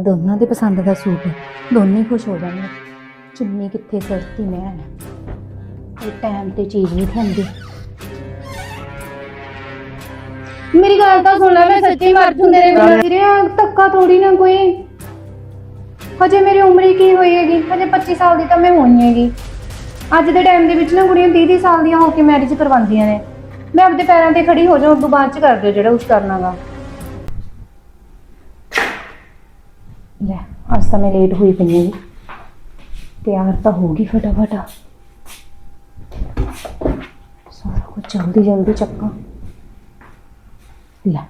ਦੋਨਾਂ ਦੇ ਪਸੰਦ ਦਾ ਸੂਟ ਹੈ ਦੋਨੇ ਖੁਸ਼ ਹੋ ਜਾਣਗੇ। ਚੁੰਨੀ ਕਿੱਥੇ ਸਸਤੀ ਮੈਂ ਇਹ ਟਾਈਮ ਤੇ ਚੀਜ਼ ਨਹੀਂ ਖਾਂਦੀ। ਮੇਰੀ ਗੱਲ ਤਾਂ ਸੁਣ ਲੈ ਮੈਂ ਸੱਚੀ ਮਰ ਜੂ ਤੇਰੇ ਬਿਨਾਂ ਵੀਰੇ ਆਹ ਧੱਕਾ ਥੋੜੀ ਨਾ ਕੋਈ। ਹਜੇ ਮੇਰੀ ਉਮਰ ਹੀ ਕੀ ਹੋਈ ਹੈਗੀ? ਹਜੇ 25 ਸਾਲ ਦੀ ਤਾਂ ਮੈਂ ਹੋਈ ਹੈਗੀ। ਅੱਜ ਦੇ ਟਾਈਮ ਦੇ ਵਿੱਚ ਨਾ ਕੁੜੀਆਂ 30 30 ਸਾਲ ਦੀਆਂ ਹੋ ਕੇ ਮੈਰਿਜ ਕਰਵਾਉਂਦੀਆਂ ਨੇ। ਮੈਂ ਆਪਣੇ ਪੈਰਾਂ ਤੇ ਖੜੀ ਹੋ ਜਾਵਾਂ ਉਸ ਤੋਂ ਬਾਅਦ ਚ ਕਰ ਦਿਓ ਜਿਹੜਾ ਕੁਛ ਕਰਨਾਗਾ ਲੈ ਅੱਜ ਤਾਂ ਮੈਂ ਲੇਟ ਹੋਈ ਪਈ ਹਾਂ ਤਿਆਰ ਤਾਂ ਹੋ ਗਈ ਫਟਾਫਟ। ਸਾਰਾ ਕੁਝ ਜਲਦੀ ਜਲਦੀ ਚੱਕਾਂ। ਲੈ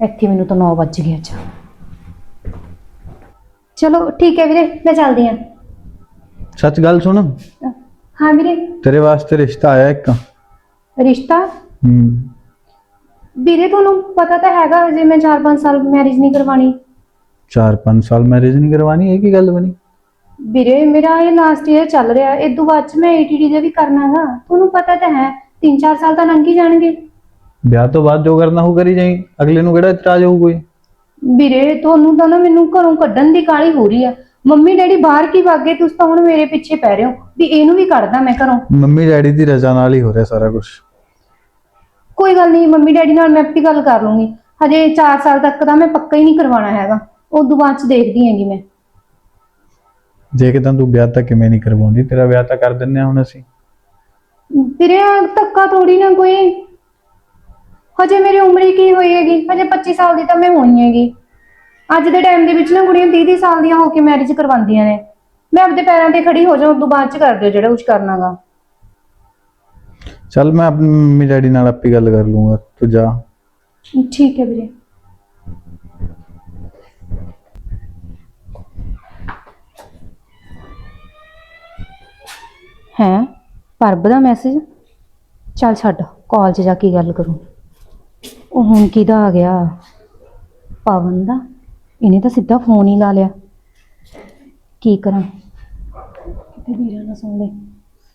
ਇੱਥੇ ਮੈਨੂੰ ਤਾਂ 9 ਵੱਜ ਗਏ ਅੱਛਾ ਚਲੋ ਠੀਕ ਹੈ ਵੀਰੇ ਮੈਂ ਚੱਲਦੀ ਹਾਂ। ਸੱਚ ਗੱਲ ਸੁਣ। ਹਾਂ ਵੀਰੇ। ਤੇਰੇ ਵਾਸਤੇ ਰਿਸ਼ਤਾ ਆਇਆ ਇੱਕ। ਰਿਸ਼ਤਾ? ਹੂੰ। ਵੀਰੇ ਤੁਹਾਨੂੰ ਪਤਾ ਤਾਂ ਹੈਗਾ ਹਜੇ ਮੈਂ 4-5 ਸਾਲ ਮੈਰਿਜ ਨਹੀਂ ਕਰਵਾਣੀ 4-5 ਸਾਲ ਮੈਰਿਜ ਨਹੀਂ ਕਰਵਾਣੀ ਇਹ ਕੀ ਗੱਲ ਬਣੀ? ਵੀਰੇ ਮੇਰਾ ਇਹ ਲਾਸਟ ਈਅਰ ਚੱਲ ਰਿਹਾ ਇਹ ਤੋਂ ਬਾਅਦ ਚ ਮੈਂ ਏਟੀਡੀ ਦਾ ਵੀ ਕਰਨਾਗਾ ਤੁਹਾਨੂੰ ਪਤਾ ਤਾਂ ਹੈ 3-4 ਸਾਲ ਤਾਂ ਲੰਘ ਹੀ ਜਾਣਗੇ। ਵਿਆਹ ਤੋਂ ਬਾਅਦ ਜੋ ਕਰਨਾ ਹੋ ਕਰੀ ਜਾਈ ਅਗਲੇ ਨੂੰ ਕਿਹੜਾ ਇਤਰਾਜ਼ ਹੋਊ ਕੋਈ? ਵੀਰੇ ਤੁਹਾਨੂੰ ਤਾਂ ਨਾ ਮੈਨੂੰ ਘਰੋਂ ਕੱਢਣ ਦੀ ਕਾਲੀ ਹੋ ਰਹੀ ਆ। ਮੰਮੀ ਡੈਡੀ ਬਾਹਰ ਕੀ ਵਾਗੇ ਤੁਸੀਂ ਤਾਂ ਹੁਣ ਮੇਰੇ ਪਿੱਛੇ ਪੈ ਰਹੇ ਹੋ ਵੀ ਇਹਨੂੰ ਵੀ ਕੱਢਦਾ ਮੈਂ ਘਰੋਂ। ਮੰਮੀ ਡੈਡੀ ਦੀ ਰਜ਼ਾ ਨਾਲ ਹੀ ਹੋ ਰਿਹਾ ਸਾਰਾ ਕੁਝ ਕੋਈ ਗੱਲ ਨਹੀਂ ਮੰਮੀ ਡੈਡੀ ਨਾਲ ਮੈਂ ਆਪੀ ਗੱਲ ਕਰ ਲੂੰਗੀ। ਹਜੇ 4 ਸਾਲ ਤੱਕ ਤਾਂ ਮੈਂ ਪੱਕਾ ਹੀ ਨਹੀਂ ਕਰਵਾਉਣਾ ਹੈਗਾ। ਤੋਂ ਬਾਅਦ ਚ ਦੇਖਦੀ ਹੈਗੀ ਮੈਂ। ਜੇ ਕਿਦਾਂ ਤੂੰ ਵਿਆਹ ਤਾਂ ਕਿਵੇਂ ਨਹੀਂ ਕਰਵਾਉਂਦੀ ਤੇਰਾ ਵਿਆਹ ਤਾਂ ਕਰ ਦਿੰਨੇ ਆ ਹੁਣ ਅਸੀਂ। ਵੀਰੇ ਆਹ ਧੱਕਾ ਥੋੜੀ ਨਾ ਕੋਈ। ਹਜੇ ਮੇਰੀ ਉਮਰ ਹੀ ਕੀ ਹੋਈ ਹੈਗੀ? ਹਜੇ 25 ਸਾਲ ਦੀ ਤਾਂ ਮੈਂ ਹੋਈ ਹੈਗੀ। ਅੱਜ ਦੇ ਟਾਈਮ ਦੇ ਵਿੱਚ ਨਾ ਕੁੜੀਆਂ 30 30 ਸਾਲ ਦੀਆਂ ਹੋ ਕੇ ਮੈਰਿਜ ਕਰਵਾਉਂਦੀਆਂ ਨੇ। ਮੈਂ ਆਪਣੇ ਪੈਰਾਂ ਤੇ ਖੜੀ ਹੋ ਜਾਵਾਂ ਤੋਂ ਬਾਅਦ ਚ ਕਰ ਦਿਓ ਜਿਹੜਾ ਕੁਝ ਕਰਨਾਗਾ। ਚੱਲ ਮੈਂ ਆਪਣੀ ਮੰਮੀ ਡੈਡੀ ਨਾਲ ਆਪੇ ਗੱਲ ਕਰ ਲੂੰਗਾ ਤੂੰ ਜਾ। ਠੀਕ ਹੈ ਵੀਰੇ। ਹੈ? ਪਰਬ ਦਾ ਮੈਸੇਜ ਚੱਲ ਛੱਡ ਕਾਲਜ ਜਾ ਕੇ ਗੱਲ ਕਰੂੰ। ਉਹ ਹੁਣ ਕਿਹਦਾ ਆ ਗਿਆ? ਪਵਨ ਦਾ? ਇਹਨੇ ਤਾਂ ਸਿੱਧਾ ਫੋਨ ਹੀ ਲਾ ਲਿਆ। ਕੀ ਕਰਾਂ? ਕਿਤੇ ਵੀਰਾ ਨਾ ਸੁਣ ਲੈ।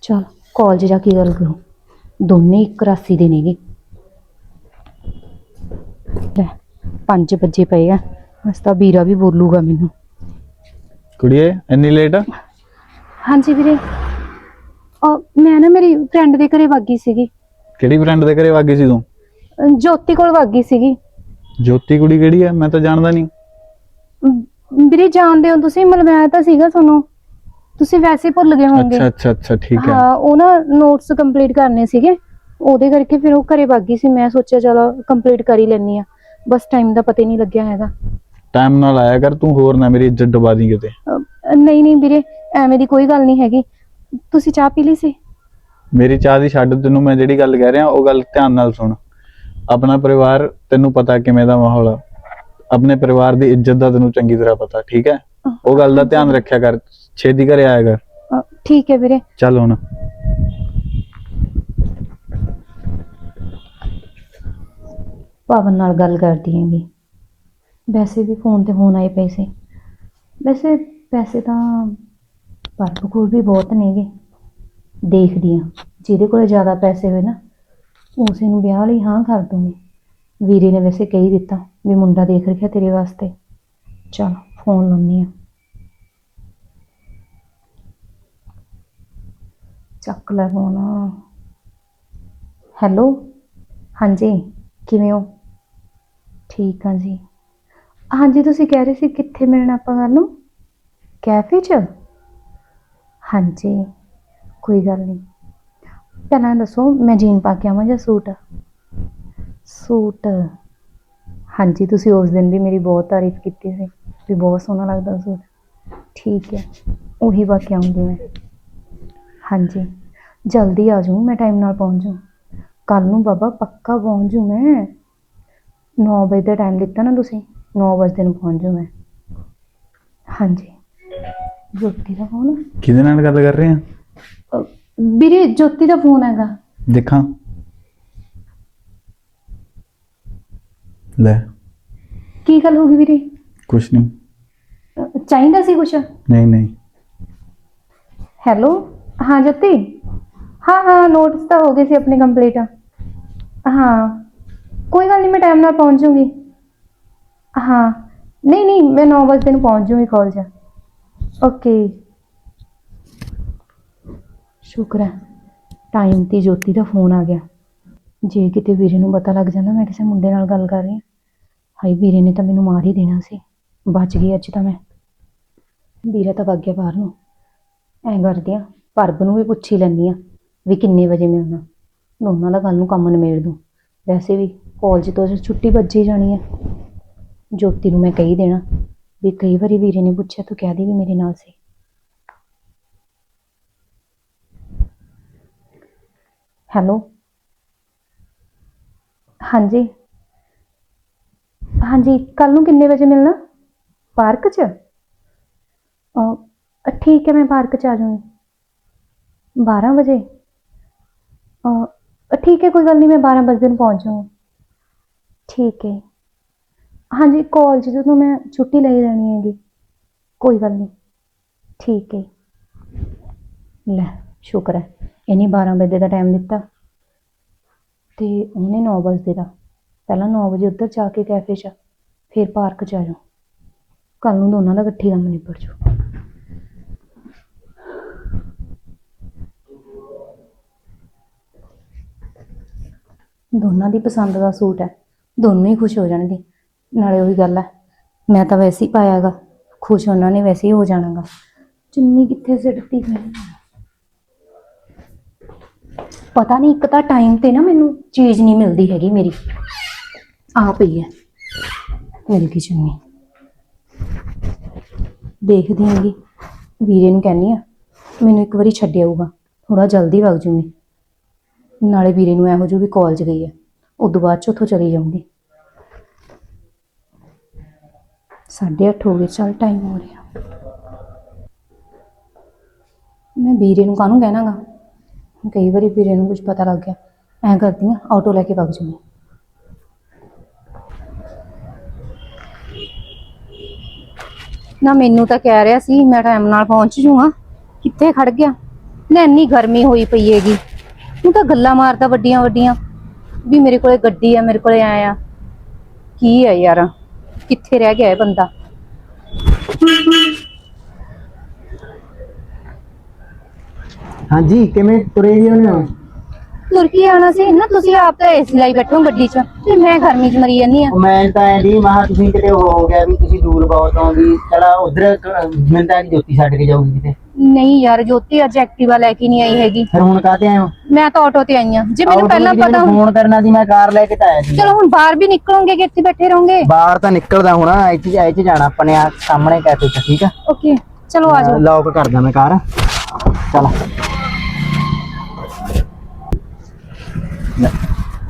ਚਲ ਕਾਲਜ ਜਾ ਕੇ ਗੱਲ ਕਰੂੰ। ਦੋਨੇ ਇੱਕ ਰਾਸੀ ਦੇ ਨੇਗੇ। ਲੈ 5 ਵਜੇ ਪਏ ਆ। ਅੱਜ ਤਾਂ ਵੀਰਾ ਵੀ ਬੋਲੂਗਾ ਮੈਨੂੰ। ਕੁੜੀਏ ਇੰਨੀ ਲੇਟ ਹਾਂਜੀ ਵੀਰੇ। ਉਹ ਮੈਂ ਨਾ ਮੇਰੀ ਫਰੈਂਡ ਦੇ ਘਰੇ ਵਾਗੀ ਸੀਗੀ। ਕਿਹੜੀ ਫਰੈਂਡ ਦੇ ਘਰੇ ਵਾਗੀ ਸੀ ਤੂੰ? ਅਹ ਜੋਤੀ ਕੋਲ ਵਾਗੀ ਸੀਗੀ। ਜੋਤੀ ਕੁੜੀ ਕਿਹੜੀ ਹੈ ਮੈਂ ਤਾਂ ਜਾਣਦਾ ਨਹੀਂ। ਅਮ ਵੀਰੇ ਜਾਣਦੇ ਹੋ ਤੁਸੀਂ? ਮਿਲਵਾਇਆ ਤਾਂ ਸੀਗਾ ਤੁਹਾਨੂੰ। ਤੁਸੀਂ ਵੈਸੇ ਭੁੱਲ ਗਏ ਹੋਵੋਗੇ। ਅੱਛਾ ਅੱਛਾ ਅੱਛਾ ਠੀਕ ਹੈ। ਹਾਂ ਉਹ ਨਾ ਨੋਟਸ ਕੰਪਲੀਟ ਕਰਨੇ ਸੀਗੇ। ਉਹਦੇ ਕਰਕੇ ਫਿਰ ਉਹ ਘਰੇ ਵਾਗੀ ਸੀ। ਮੈਂ ਸੋਚਿਆ ਚਲੋ ਕੰਪਲੀਟ ਕਰ ਹੀ ਲੈਣੀ ਆ ਬਸ ਟਾਈਮ ਦਾ ਪਤਾ ਹੀ ਨਹੀਂ ਲੱਗਿਆ ਹੈਗਾ। ਟਾਈਮ ਨਾਲ ਆਇਆ ਕਰ ਤੂੰ ਹੋਰ ਨਾ ਮੇਰੀ ਇੱਜ਼ਤ ਡੁਬਾ ਦੀ ਕਿਤੇ। ਅਹ ਨਹੀਂ ਨਹੀਂ ਵੀਰੇ ਐਵੇਂ ਦੀ ਕੋਈ ਗੱਲ ਨਹੀਂ ਹੈਗੀ। ਤੁਸੀਂ ਚਾਹ ਪੀ ਲਈ ਸੀ? ਮੇਰੀ ਚਾਹ ਦੀ ਛੱਡ ਤੈਨੂੰ ਮੈਂ ਜਿਹੜੀ ਗੱਲ ਕਹਿ ਰਿਹਾ ਉਹ ਗੱਲ ਧਿਆਨ ਨਾਲ ਸੁਣ। ਆਪਣਾ ਪਰਿਵਾਰ ਤੈਨੂੰ ਪਤਾ ਕਿਵੇਂ ਦਾ ਮਾਹੌਲ ਆ। ਆਪਣੇ ਪਰਿਵਾਰ ਦੀ ਇੱਜ਼ਤ ਦਾ ਤੈਨੂੰ ਚੰਗੀ ਤਰ੍ਹਾਂ ਪਤਾ ਠੀਕ ਹੈ? ਉਹ ਗੱਲ ਦਾ ਧਿਆਨ ਰੱਖਿਆ ਕਰ ਛੇਤੀ ਘਰੇ ਆਇਆ ਕਰ। ਠੀਕ ਹੈ ਵੀਰੇ। ਚੱਲ ਹੁਣ। ਪਵਨ ਨਾਲ ਗੱਲ ਕਰਦੀ ਹੈਗੀ। ਵੈਸੇ ਵੀ ਫੋਨ ਤੇ ਫੋਨ ਆਏ ਪਏ ਸੀ। ਵੈਸੇ ਪੈਸੇ ਤਾਂ ਪਰਪ ਕੋਲ ਵੀ ਬਹੁਤ ਨੇਗੇ ਦੇਖਦੀ ਆ, ਜਿਹਦੇ ਕੋਲ ਜ਼ਿਆਦਾ ਪੈਸੇ ਹੋਏ ਨਾ, ਉਸੇ ਨੂੰ ਵਿਆਹ ਲਈ ਹਾਂ ਕਰ ਦੂੰਗੀ। ਵੀਰੇ ਨੇ ਵੈਸੇ ਕਹੀ ਦਿੱਤਾ ਵੀ ਮੁੰਡਾ ਦੇਖ ਰੱਖਿਆ ਤੇਰੇ ਵਾਸਤੇ। ਚਲ, ਫੋਨ ਲਾਉਣੀ ਆ। ਚੱਕ ਲੈ ਫੋਨ। ਹੈਲੋ? ਹਾਂਜੀ, ਕਿਵੇਂ ਹੋ? ਠੀਕ ਆ ਜੀ। ਹਾਂਜੀ, ਤੁਸੀਂ ਕਹਿ ਰਹੇ ਸੀ ਕਿੱਥੇ ਮਿਲਣਾ ਆਪਾਂ ਕੱਲ੍ਹ ਨੂੰ? ਕੈਫੇ 'ਚ? ਹਾਂਜੀ, ਕੋਈ ਗੱਲ ਨਹੀਂ। ਪਹਿਲਾਂ ਦੱਸੋ, ਮੈਂ ਜੀਨ ਪਾ ਕੇ ਆਵਾਂ ਜਾਂ ਸੂਟ? ਸੂਟ। ਹਾਂਜੀ, ਤੁਸੀਂ ਉਸ ਦਿਨ ਵੀ ਮੇਰੀ ਬਹੁਤ ਤਾਰੀਫ ਕੀਤੀ ਸੀ, ਵੀ ਬਹੁਤ ਸੋਹਣਾ ਲੱਗਦਾ ਸੂਟ। ਠੀਕ ਹੈ, ਉਹੀ ਪਾ ਕੇ ਆਉਂਗੀ ਮੈਂ। ਹਾਂਜੀ, ਜਲਦੀ ਆ ਜਾਊਂ, ਮੈਂ ਟਾਈਮ ਨਾਲ ਪਹੁੰਚ ਜਾਊਂ। ਕੱਲ ਨੂੰ ਬਾਬਾ ਪੱਕਾ ਪਹੁੰਚ ਜੂ ਮੈਂ। 9 ਵਜੇ ਦਾ ਟਾਈਮ ਦਿੱਤਾ ਨਾ ਤੁਸੀਂ 9 ਵਜੇ ਨੂੰ ਪਹੁੰਚ ਜੂ ਮੈਂ। ਹਾਂਜੀ। ਜੋਤੀ ਦਾ ਫੋਨ ਕਿਹਦੇ ਨਾਲ ਗੱਲ ਕਰ ਰਹੇ ਆ ਵੀਰੇ ਜੋਤੀ ਦਾ ਫੋਨ ਹੈਗਾ ਦੇਖਾਂ ਲੈ ਕੀ ਗੱਲ ਹੋ ਗਈ ਵੀਰੇ ਕੁਛ ਨਹੀਂ ਅ, ਚਾਹੀਦਾ ਸੀ ਕੁਛ ਨਹੀਂ ਨਹੀਂ ਹੈਲੋ ਹਾਂ ਜੋਤੀ ਹਾਂ ਹਾਂ ਨੋਟਸ ਤਾਂ ਹੋ ਗਏ ਸੀ ਆਪਣੇ ਕੰਪਲੀਟ ਹਾਂ ਕੋਈ ਗੱਲ ਨਹੀਂ ਮੈਂ ਟਾਈਮ ਨਾਲ ਪਹੁੰਚ ਜੂੰਗੀ ਹਾਂ ਨਹੀਂ ਨਹੀਂ ਮੈਂ 9 ਵਜੇ ਨੂੰ ਪਹੁੰਚ ਜੂਗੀ ਕਾਲਜ ਓਕੇ ਸ਼ੁਕਰ ਹੈ। ਟਾਈਮ ਤੇ ਜੋਤੀ ਦਾ ਫੋਨ ਆ ਗਿਆ। ਜੇ ਕਿਤੇ ਵੀਰੇ ਨੂੰ ਪਤਾ ਲੱਗ ਜਾਂਦਾ, ਮੈਂ ਕਿਸੇ ਮੁੰਡੇ ਨਾਲ ਗੱਲ ਕਰ ਰਹੀ ਹਾਂ। ਹਾਈ ਵੀਰੇ ਨੇ ਤਾਂ ਮੈਨੂੰ ਮਾਰ ਹੀ ਦੇਣਾ ਸੀ। ਬਚ ਗਈ ਅੱਜ ਤਾਂ ਮੈਂ। ਵੀਰਾ ਤਾਂ ਵਗ ਗਿਆ ਬਾਹਰ ਨੂੰ। ਐਂ ਕਰਦੀ ਆ ਪਰਬ ਨੂੰ ਵੀ ਪੁੱਛ ਹੀ ਲੈਂਦੀ ਆ ਵੀ ਕਿੰਨੇ ਵਜੇ ਮੈਂ ਮਿਲਣਾ ਦੋਨਾਂ ਦਾ ਗੱਲ ਨੂੰ ਕੰਮ ਨਿਮੇੜ ਦੂੰ। ਵੈਸੇ ਵੀ ਕਾਲਜ ਤੋਂ ਛੁੱਟੀ ਵੱਜੀ ਜਾਣੀ ਹੈ। ਜੋਤੀ ਨੂੰ ਮੈਂ ਕਹੀ ਦੇਣਾ। ਵੀ ਕਈ ਵਾਰੀ ਵੀਰੇ ਨੇ ਪੁੱਛਿਆ ਤੂੰ ਕਹਿ ਦੇ ਵੀ ਮੇਰੇ ਨਾਲ ਸੀ? ਹੈਲੋ ਹਾਂਜੀ। ਹਾਂਜੀ ਕੱਲ ਨੂੰ ਕਿੰਨੇ ਵਜੇ ਮਿਲਣਾ? ਪਾਰਕ 'ਚ? ਅਹ, ਠੀਕ ਹੈ ਮੈਂ ਪਾਰਕ 'ਚ ਆ ਜਾਊਂਗੀ। 12 ਵਜੇ? ਅਹ, ਠੀਕ ਹੈ ਕੋਈ ਗੱਲ ਨਹੀਂ ਮੈਂ 12 ਵਜੇ ਦਿਨ ਪਹੁੰਚ ਜਾਊਂ ਠੀਕ ਹੈ। ਹਾਂਜੀ ਕਾਲਜ ਤੋਂ ਮੈਂ ਛੁੱਟੀ ਲਈ ਲੈਣੀ ਹੈਗੀ। ਕੋਈ ਗੱਲ ਨਹੀਂ। ਠੀਕ ਹੈ। ਲੈ, ਸ਼ੁਕਰ ਹੈ। ਇਹਨੇ 12 ਵਜੇ ਦਾ ਟਾਈਮ ਦਿੱਤਾ। ਤੇ ਉਹਨੇ 9 ਵਜੇ ਦਾ। ਪਹਿਲਾਂ 9 ਵਜੇ ਉੱਧਰ ਜਾ ਕੇ ਕੈਫੇ 'ਚ ਫਿਰ ਪਾਰਕ 'ਚ ਆ ਜਾਓ। ਕੱਲ ਨੂੰ ਦੋਨਾਂ ਦਾ ਇਕੱਠੇ ਕੰਮ ਨਿਬੜ ਜਾਊ। ਦੋਨਾਂ ਦੀ ਪਸੰਦ ਦਾ ਸੂਟ ਹੈ। ਦੋਨੋਂ ਹੀ ਖੁਸ਼ ਹੋ ਜਾਣਗੇ। ਨਾਲੇ ਉਹੀ ਗੱਲ ਹੈ, ਮੈਂ ਤਾਂ ਵੈਸੇ ਹੀ ਪਾਇਆਗਾ, ਖੁਸ਼ ਉਹਨਾਂ ਨੇ ਵੈਸੇ ਹੀ ਹੋ ਜਾਣਾਗਾ। ਚੁੰਨੀ ਕਿੱਥੇ ਸਿੱਟਤੀ ਮੈਂ? ਪਤਾ ਨਹੀਂ, ਇੱਕ ਤਾਂ ਟਾਈਮ ਤੇ ਨਾ ਮੈਨੂੰ ਚੀਜ਼ ਨਹੀਂ ਮਿਲਦੀ ਹੈਗੀ ਮੇਰੀ। ਆ ਪਈ ਹੈ ਮਿਲ ਗਈ ਚੁੰਨੀ। ਦੇਖਦੀ ਹਾਂਗੀ ਵੀਰੇ ਨੂੰ ਕਹਿੰਨੀ ਆ ਮੈਨੂੰ ਇੱਕ ਵਾਰੀ ਛੱਡ ਆਊਗਾ ਥੋੜਾ ਜਲਦੀ ਵਗ ਜੂਗੀ। ਨਾਲੇ ਵੀਰੇ ਨੂੰ ਇਹੋ ਜਿਹੀ ਵੀ ਕਾਲਜ ਗਈ ਹੈ, ਉਦੋਂ ਬਾਅਦ ਚ ਉੱਥੋਂ ਚਲੀ ਜਾਊਂਗੀ। ਸਾਢੇ ਅੱਠ ਹੋ ਗਏ, ਚੱਲ ਟਾਈਮ ਹੋ ਰਿਹਾ। ਮੈਂ ਵੀਰੇ ਨੂੰ ਕਾਹਨੂੰ ਕਹਿਣਾਗਾ? ਕਈ ਵਾਰੀ ਵੀਰੇ ਨੂੰ ਕੁਝ ਪਤਾ ਲੱਗ ਗਿਆ। ਐਂ ਕਰਦੀ ਆ ਆਟੋ ਲੈ ਕੇ ਵਗ ਜੂੰਗੀ ਨਾ ਮੈਨੂੰ ਤਾਂ ਕਹਿ ਰਿਹਾ ਸੀ, ਮੈਂ ਟਾਈਮ ਨਾਲ ਪਹੁੰਚ ਜੂਗਾ ਕਿੱਥੇ ਖੜ ਗਿਆ? ਨਾ ਇੰਨੀ ਗਰਮੀ ਹੋਈ ਪਈ ਹੈਗੀ। ਤੂੰ ਤਾਂ ਗੱਲਾਂ ਮਾਰਦਾ ਵੱਡੀਆਂ ਵੱਡੀਆਂ ਵੀ ਮੇਰੇ ਕੋਲੇ ਗੱਡੀ ਆ, ਮੇਰੇ ਕੋਲੇ ਆਇਆ ਕੀ ਹੈ ਯਾਰ? ਕਿੱਥੇ ਰਹਿ ਗਿਆ ਇਹ ਬੰਦਾ? ਹਾਂਜੀ ਕਿਵੇਂ ਤੁਰੇ ਜੀ ਉਹਨੇ ਤੁਰ ਕੇ ਆਣਾ ਸੀ ਨਾ ਤੁਸੀਂ ਆਪ ਤਾਂ ਏਸੀ ਲਾਈ ਬੈਠੇ ਹੋ ਗੱਡੀ 'ਚ ਤੇ ਮੈਂ ਗਰਮੀ 'ਚ ਮਰੀ ਜਾਂਦੀ ਆ ਉਹ ਮੈਂ ਤਾਂ ਐਂ ਦੀ ਮਹਾ ਤੁਸੀਂ ਕਿਤੇ ਉਹ ਹੋ ਗਿਆ ਵੀ ਤੁਸੀਂ ਦੂਰ ਬਹੁਤ ਹੋ ਵੀ ਚਲਾ ਉਧਰ ਮੈਂ ਤਾਂ ਐਂ ਜੋਤੀ ਛੱਡ ਕੇ ਜਾਊਗੀ ਕਿਤੇ। ਨਹੀਂ ਯਾਰ ਜੋਤੀ ਅੱਜ ਐਕਟਿਵਾ ਲੈ ਕੇ ਨਹੀਂ ਆਈ ਹੈਗੀ। ਫਿਰ ਹੁਣ ਕਾਹਤੇ ਆਏ ਹੋ? ਮੈਂ ਤਾਂ ਆਟੋ ਤੇ ਆਈ ਆ ਜੇ ਮੈਨੂੰ ਪਹਿਲਾਂ ਪਤਾ ਹੁੰਦਾ ਫੋਨ ਕਰਨਾ ਸੀ ਮੈਂ ਕਾਰ ਲੈ ਕੇ ਤਾਂ ਆਇਆ ਸੀ। ਚਲੋ ਹੁਣ ਬਾਹਰ ਵੀ ਨਿਕਲੋਗੇ ਕਿ ਇੱਥੇ ਬੈਠੇ ਰਹੋਗੇ? ਬਾਹਰ ਤਾਂ ਨਿਕਲਦਾ ਹੁਣ ਇੱਥੇ ਐ ਚ ਜਾਣਾ ਆਪਣੇ ਆ ਸਾਹਮਣੇ ਕੈਫੇ ਚ ਠੀਕ ਆ? ਓਕੇ ਚਲੋ ਆ ਜਾਓ। ਲੌਕ ਕਰਦਾ ਮੈਂ ਕਾਰ। ਚਲ।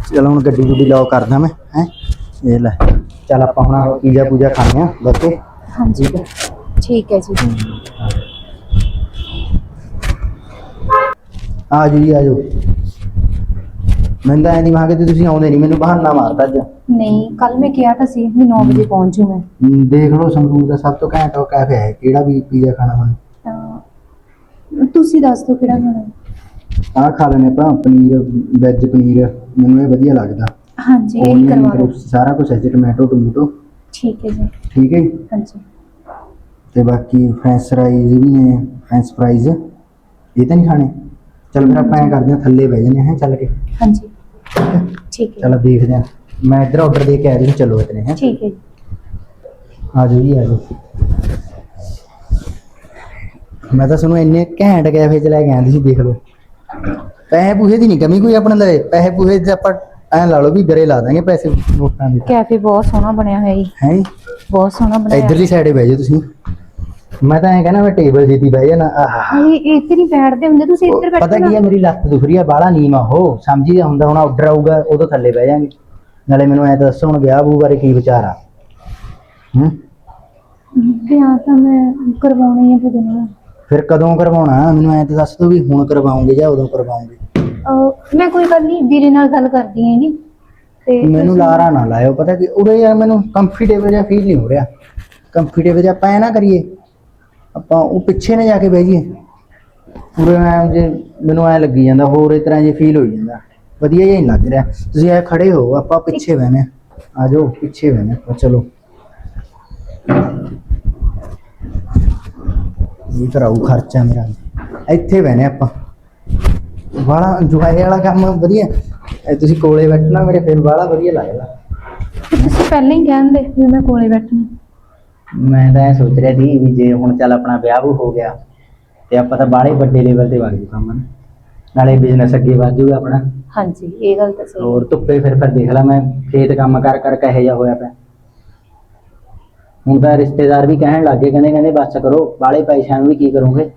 ਚਲੋ ਹੁਣ ਗੱਡੀ ਗੁੱਡੀ ਲੌਕ ਕਰਦਾ ਮੈਂ ਹੈ? ਇਹ ਲੈ ਚੱਲ ਆਪਾਂ ਹੁਣ ਪੀਜ਼ਾ ਪੂਜਾ ਖਾਣੇ ਆ ਬੱਕੇ ਹਾਂਜੀ। ਠੀਕ ਹੈ ਜੀ। ਆ ਜਾਓ ਜੀ ਆ ਜਾਓ। ਮੈਂ ਤਾਂ ਐਂ ਦੀ ਮਾਂ ਕਿ ਤੁਸੀਂ ਆਉਂਦੇ ਨਹੀਂ ਮੈਨੂੰ ਬਹਾਨਾ ਮਾਰਦਾ ਅੱਜ। ਨਹੀਂ ਕੱਲ ਮੈਂ ਕਿਹਾ ਤਾਂ ਸੀ ਵੀ 9 ਵਜੇ ਪਹੁੰਚ ਮੈਂ। ਹਮ, ਦੇਖ ਲਓ ਸੰਗਰੂਰ ਦਾ ਸਭ ਤੋਂ ਘੈਂਟ ਕੈਫੇ ਹੈ ਕਿਹੜਾ ਵੀ ਪੀਜ਼ਾ ਖਾਣਾ ਹੁਣ। ਤਾਂ ਤੁਸੀਂ ਦੱਸ ਦਿਓ ਕਿਹੜਾ ਖਾਣਾ। ਹੈ। ਆਹ ਖਾ ਲੈਣੇ ਆਪਾਂ ਪਨੀਰ ਵੈਜ ਪਨੀਰ ਮੈਨੂੰ ਇਹ ਵਧੀਆ ਲੱਗਦਾ। ਹਾਂਜੀ ਇਹ Onion, ਕਰਵਾ ਦਿਓ। ਸਾਰਾ ਕੁਝ ਹੈ ਜੀ ਟੋਮੈਟੋ ਟਮੂਟੋ ਠੀਕ ਹੈ ਜੀ। ਠੀਕ ਹੈ ਜੀ? ਹਾਂਜੀ। ਤੇ ਬਾਕੀ ਫ੍ਰੈਂਚ ਫਰਾਈਜ਼ ਵੀ ਨੇ ਫ੍ਰੈਂਚ ਫਰਾਈਜ਼ ਇਹ ਤਾਂ ਨਹੀਂ ਖਾਣੇ? ਚੱਲ ਫਿਰ ਆਪਾਂ ਐਂ ਕਰਦੇ ਹਾਂ ਥੱਲੇ ਬਹਿ ਜਾਂਦੇ ਹਾਂ ਚੱਲ ਕੇ। ਹਾਂਜੀ। ਠੀਕ ਹੈ? ਚੱਲ ਦੇਖਦੇ ਮੈਂ ਇੱਧਰ ਆਰਡਰ ਦੇ ਕੇ ਆਇਆ ਜੀ ਚਲੋ ਇਤਨੇ ਹੈ। ਠੀਕ ਹੈ। ਜੀ ਆ ਜਾਓ ਜੀ ਆ ਜਾਓ। ਮੈਂ ਤਾਂ ਤੁਹਾਨੂੰ ਇੰਨੇ ਘੈਂਟ ਕੈਫੇ ਚ ਲੈ ਕੇ ਆਂਦੀ ਸੀ ਦੇਖ ਲਓ। ਪੈਸੇ ਪੂਸੇ ਦੀ ਨਹੀਂ ਕਮੀ ਕੋਈ ਆਪਣੇ ਲਈ। ਪੈਸੇ ਪੂਸੇ ਤੇ ਆਪਾਂ ਐਂ ਲਾ ਲਓ ਵੀ ਗਰੇ ਲਾ ਦਾਂਗੇ ਪੈਸੇ ਨੋਟਾਂ ਦੇ। ਕੈਫੇ ਬਹੁਤ ਸੋਹਣਾ ਬਣਿਆ ਹੋਇਆ ਜੀ। ਹੈ ਬਹੁਤ ਸੋਹਣਾ ਬਣਾਇਆ ਇਧਰਲੀ ਸਾਈਡੇ ਬਹਿ ਜਾਓ ਤੁਸੀਂ। ਮੈਂ ਤਾਂ ਐਂ ਕਹਿੰਦਾ ਮੈਂ ਟੇਬਲ ਜਿੱਤੀ ਬਹਿ ਜਾਣਾ ਆਹਾ। ਹਾਏ ਇੱਥੇ ਨਹੀਂ ਬੈਠਦੇ ਹੁੰਦੇ ਤੁਸੀਂ ਇੱਧਰ ਪਤਾ ਬੈਠੋ ਕੀ ਹੈ ਮੇਰੀ ਲੱਤ ਦੁਖ ਰਹੀ ਹੈ ਬਾਹਲਾ ਨੀਮਾ ਹੋ ਸਮਝੀਦਾ ਹੁੰਦਾ ਹੁਣ ਆਰਡਰ ਆਊਗਾ ਉਦੋਂ ਥੱਲੇ ਬਹਿ ਜਾਾਂਗੇ। ਨਾਲੇ ਮੈਨੂੰ ਐ ਦੱਸੋ ਹੁਣ ਵਿਆਹ ਬੂ ਬਾਰੇ ਕੀ ਵਿਚਾਰ ਆ? ਹੂੰ? ਵਿਆਹ ਤਾਂ ਮੈਂ ਕਰਵਾਉਣਾ ਹੀ ਹੈ ਫਿਰ ਨਾਲ ਫਿਰ ਕਦੋਂ ਕਰਵਾਉਣਾ? ਮੈਨੂੰ ਐ ਤਾਂ ਦੱਸ ਦੋ ਵੀ ਹੁਣ ਕਰਵਾਉਂਗੇ ਜਾਂ ਉਦੋਂ ਕਰਵਾਉਂਗੇ। ਅਹ ਮੈਂ ਕੋਈ ਗੱਲ ਨਹੀਂ ਵੀਰੇ ਨਾਲ ਗੱਲ ਕਰਦੀ ਹੈਗੀ ਤੇ ਮੈਨੂੰ ਲਾਰਾ ਨਾ ਲਾਇਓ ਪਤਾ ਕਿ ਉਰੇ ਯਾਰ ਮੈਨੂੰ ਕੰਫਰਟੇਬਲ ਜਿਹਾ ਫੀਲ ਨਹੀਂ ਹੋ ਰਿਹਾ। ਕੰਫਰਟੇਬਲ ਜਿਹਾ ਆਪਾਂ ਐ ਨਾ ਕਰੀਏ ਆਪਾਂ ਉਹ ਪਿੱਛੇ ਨਾ ਜਾ ਕੇ ਬਹਿ ਜਾਈਏ। ਪੂਰੇ ਐ ਜੇ ਮੈਨੂੰ ਐ ਲੱਗੀ ਜਾਂਦਾ, ਹੋਰ ਇਸ ਤਰ੍ਹਾਂ ਜੇ ਫੀਲ ਹੋ ਜਾਂਦਾ। ਵਧੀਆ ਜਿਹਾ ਨਹੀਂ ਲੱਗ ਰਿਹਾ। ਤੁਸੀਂ ਐ ਖੜੇ ਹੋ, ਆਪਾਂ ਪਿੱਛੇ ਬਹਿਨੇ ਆ ਜਾਓ, ਪਿੱਛੇ ਬਹਿਨੇ ਆਪਾਂ ਚਲੋ। ਇਹ ਕਰਾਊ ਖਰਚਾ ਮੇਰਾ। ਇੱਥੇ ਬਹਿਨੇ ਆਪਾਂ। ਵਾਲਾ ਇੰਜੋਏ ਵਾਲਾ ਕੰਮ ਵਧੀਆ। ਇਹ ਤੁਸੀਂ ਕੋਲੇ ਬੈਠਣਾ ਮੇਰੇ ਫਿਰ ਵਾਲਾ ਵਧੀਆ ਲੱਗਦਾ। ਤੁਸੀਂ ਪਹਿਲਾਂ ਹੀ ਕਹਿੰਦੇ ਵੀ ਮੈਂ ਕੋਲੇ ਬੈਠਣਾ। ਮੈਂ ਤਾਂ ਇਹ ਸੋਚ ਰਿਹਾ ਸੀ ਵੀ ਜੇ ਹੁਣ ਚੱਲ ਆਪਣਾ ਵਿਆਹ ਵੂ ਹੋ ਗਿਆ ਤੇ ਆਪਾਂ ਤਾਂ ਬਾਹਲੇ ਵੱਡੇ ਲੈਵਲ ਤੇ ਵਗ ਜੂ ਕੰਮ ਨਾ। ਨਾਲੇ ਬਿਜ਼ਨਸ ਅੱਗੇ ਵਧ ਜੂਗਾ ਆਪਣਾ। ਹਾਂਜੀ ਇਹ ਗੱਲ ਤਾਂ ਸਹੀ ਹੋਰ ਧੁੱਪੇ ਫਿਰ ਫਿਰ ਦੇਖ ਲਾ ਮੈਂ ਖੇਤ ਕੰਮ ਕਰ ਕਰ ਕਹੇ ਜਾ ਹੋਇਆ ਪਿਆ। ਹੁਣ ਤਾਂ ਰਿਸ਼ਤੇਦਾਰ ਵੀ ਕਹਿਣ ਲੱਗੇ ਕਹਿੰਦੇ ਕਹਿੰਦੇ ਬਸ ਕਰੋ ਬਾਹਲੇ ਪੈਸਿਆਂ ਨੂੰ ਵੀ ਕੀ ਕਰੋਗੇ?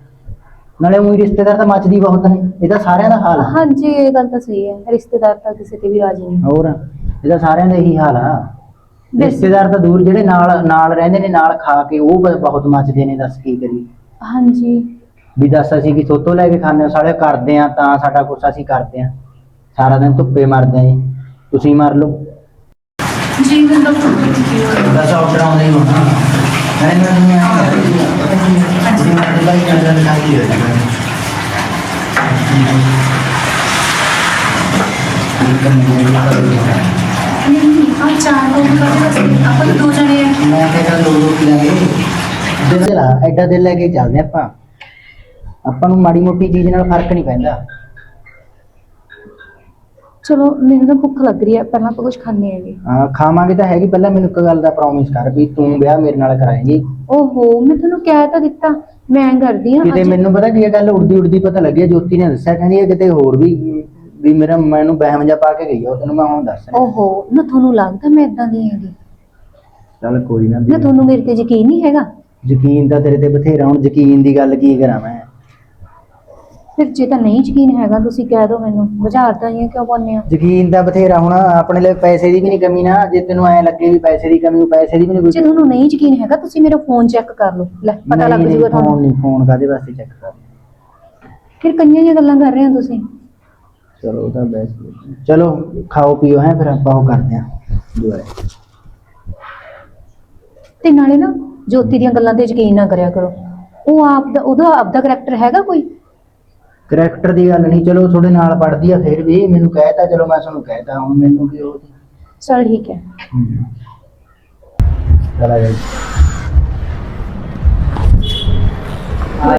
ਨਾਲੇ ਉਹੀ ਰਿਸ਼ਤੇਦਾਰ ਤਾਂ ਮੱਚਦੀ ਬਹੁਤ ਨੇ ਇਹ ਤਾਂ ਸਾਰਿਆਂ ਦਾ ਹਾਲ ਆ। ਹਾਂਜੀ ਇਹ ਗੱਲ ਤਾਂ ਸਹੀ ਹੈ ਰਿਸ਼ਤੇਦਾਰ ਤਾਂ ਕਿਸੇ ਤੇ ਵੀ ਰਾਜੀ ਨਹੀਂ। ਹੋਰ ਇਹ ਤਾਂ ਸਾਰਿਆਂ ਦਾ ਇਹੀ ਹਾਲ ਆ। ਰਿਸ਼ਤੇਦਾਰ ਤਾਂ ਦੂਰ ਜਿਹੜੇ ਨਾਲ ਨਾਲ ਰਹਿੰਦੇ ਨੇ ਨਾਲ ਖਾ ਕੇ ਉਹ ਬ- ਬਹੁਤ ਮੱਚਦੇ ਨੇ ਦੱਸ ਕੀ ਕਰੀ ਹਾਂਜੀ। ਵੀ ਦੱਸ ਅਸੀਂ ਕਿ ਸੋਤੋਂ ਲੈ ਕੇ ਖਾਂਦੇ ਹਾਂ ਸਾਲੇ ਕਰਦੇ ਆ ਤਾਂ ਸਾਡਾ ਕੁਛ ਅਸੀਂ ਕਰਦੇ ਆ ਸਾਰਾ ਦਿਨ ਧੁੱਪੇ ਮਰਦੇ ਆ ਜੀ। ਤੁਸੀਂ ਮਰ ਲਓ। ਜੀ ਮੈਂ ਤਾਂ ਫੋਟੋ ਦੱਸ ਆਰਡਰ ਆਉਂਦਾ ਹੀ ਹੋਣਾ ਮੈਂ ਮੈਂ ਮੈਂ ਜੀ ਮੈਂ ਤਾਂ ਬਾਈ ਕਹਿੰਦਾ ਖਾਈ ਹੋਇਆ ਨਹੀਂ ਆ ਚਾਰ ਲੋਕ ਕਰਦੇ ਆਪਾਂ ਤਾਂ ਦੋ ਜਣੇ ਆ ਮੈਂ ਕਹਿੰਦਾ ਦੋ ਦੋ ਕਿਲਾਂਗੇ ਦਿਲ ਲਾ ਐਡਾ ਦਿਲ ਲੈ ਕੇ ਚੱਲਦੇ ਆਪਾਂ। ਆਪਾਂ ਨੂੰ ਮਾੜੀ ਮੋਟੀ ਚੀਜ਼ ਨਾਲ ਫ਼ਰਕ ਨਹੀਂ ਪੈਂਦਾ। ਚਲੋ ਮੈਨੂੰ ਨਾ ਭੁੱਖ ਲੱਗ ਰਹੀ ਹੈ ਪਹਿਲਾਂ ਆਪਾਂ ਕੁਝ ਖਾਣੇ ਹੈਗੇ। ਹਾਂ ਖਾਵਾਂਗੇ ਤਾਂ ਹੈਗੀ ਪਹਿਲਾਂ ਮੈਨੂੰ ਇੱਕ ਗੱਲ ਦਾ ਪ੍ਰੋਮਿਸ ਕਰ ਵੀ ਤੂੰ ਵਿਆਹ ਮੇਰੇ ਨਾਲ ਕਰਾਏਂਗੀ। ਓਹੋ ਮੈਂ ਤੁਹਾਨੂੰ ਕਹਿ ਤਾਂ ਦਿੱਤਾ ਮੈਂ ਕਰਦੀ ਹਾਂ ਕਿਤੇ ਅੱਜ- ਮੈਨੂੰ ਪਤਾ ਕੀ ਇਹ ਗੱਲ ਉੜਦੀ ਉੜਦੀ ਪਤਾ ਲੱਗਿਆ ਜੋਤੀ ਨੇ ਦੱਸਿਆ ਕਹਿੰਦੀ ਇਹ ਕਿਤੇ ਹੋਰ ਵੀ ਵੀ ਮੇਰਾ ਮੈਨੂੰ ਬਹਿਮ ਜਾ ਪਾ ਕੇ ਗਈ ਆ ਉਹ ਤੈਨੂੰ ਮੈਂ ਹੁਣ ਦੱਸ ਰਿਹਾ। ਓਹੋ ਨਾ ਤੁਹਾਨੂੰ ਲੱਗਦਾ ਮੈਂ ਇਦਾਂ ਦੀ ਹੈਗੀ? ਚੱਲ ਕੋਈ ਨਾ ਨਾ ਤੁਹਾਨੂੰ ਮੇਰੇ ਤੇ ਯਕੀਨ ਨਹੀਂ ਹੈਗਾ? ਯਕੀਨ ਤਾਂ ਤੇਰੇ ਤੇ ਬਥੇਰਾ ਹੁਣ ਯਕੀਨ ਦੀ ਗੱਲ ਕੀ ਕਰਾਂ ਮੈਂ? ਫਿਰ ਜੇ ਤਾਂ ਨਹੀਂ ਯਕੀਨ ਹੈਗਾ ਤੁਸੀਂ ਕਹਿ ਦਿਓ ਮੈਨੂੰ। ਬੁਝਾਰਤਾਂ ਹੀ ਕਿਉਂ ਪਾਉਂਦੇ ਆ? ਯਕੀਨ ਤਾਂ ਬਥੇਰਾ ਹੁਣ ਆਪਣੇ ਲਈ ਪੈਸੇ ਦੀ ਵੀ ਨਹੀਂ ਕਮੀ ਨਾ। ਜੇ ਤੈਨੂੰ ਐ ਲੱਗੇ ਵੀ ਪੈਸੇ ਦੀ ਕਮੀ ਪੈਸੇ ਦੀ ਵੀ ਨਹੀਂ ਜੇ ਤੁਹਾਨੂੰ ਨਹੀਂ ਯਕੀਨ ਹੈਗਾ ਤੁਸੀਂ ਮੇਰਾ ਫੋਨ ਚੈੱਕ ਕਰ ਲਓ। ਲੈ ਪਤਾ ਲੱਗ ਜੂਗਾ ਤੁਹਾਨੂੰ। ਨਹੀਂ ਫੋਨ ਕਾਦੇ ਵਾਸਤੇ ਚੈੱਕ ਕਰ ਫਿਰ ਕੰਨੀਆਂ ਜਿਹੀਆਂ ਗੱਲਾਂ ਕਰ ਰਹੇ ਹੋ ਤੁਸੀਂ? ਚਲੋ ਉਹ ਤਾਂ ਬੈਸਟ ਚਲੋ ਖਾਓ ਪੀਓ ਹੈ ਫਿਰ ਆਪਾਂ ਉਹ ਕਰਦੇ ਆਂ ਦੁਬਾਰਾ। ਤੇ ਨਾਲੇ ਨਾ ਜੋਤੀ ਦੀਆਂ ਗੱਲਾਂ ਤੇ ਯਕੀਨ ਨਾ ਕਰਿਆ ਕਰੋ। ਉਹ ਆਪ ਦਾ ਉਹਦਾ ਆਪ ਦਾ ਕਰੈਕਟਰ ਹੈਗਾ ਕੋਈ? ਕਰੈਕਟਰ ਦੀ ਗੱਲ ਨਹੀਂ ਚਲੋ ਤੁਹਾਡੇ ਨਾਲ ਪੜਦੀ ਆ ਫਿਰ ਵੀ ਮੈਨੂੰ ਕਹਿਤਾ ਚਲੋ ਮੈਂ ਤੁਹਾਨੂੰ ਕਹਿਤਾ ਹੁਣ ਮੈਨੂੰ ਕੀ ਉਹ ਚਲ ਠੀਕ ਹੈ। ਚਲਾ ਜਾਈ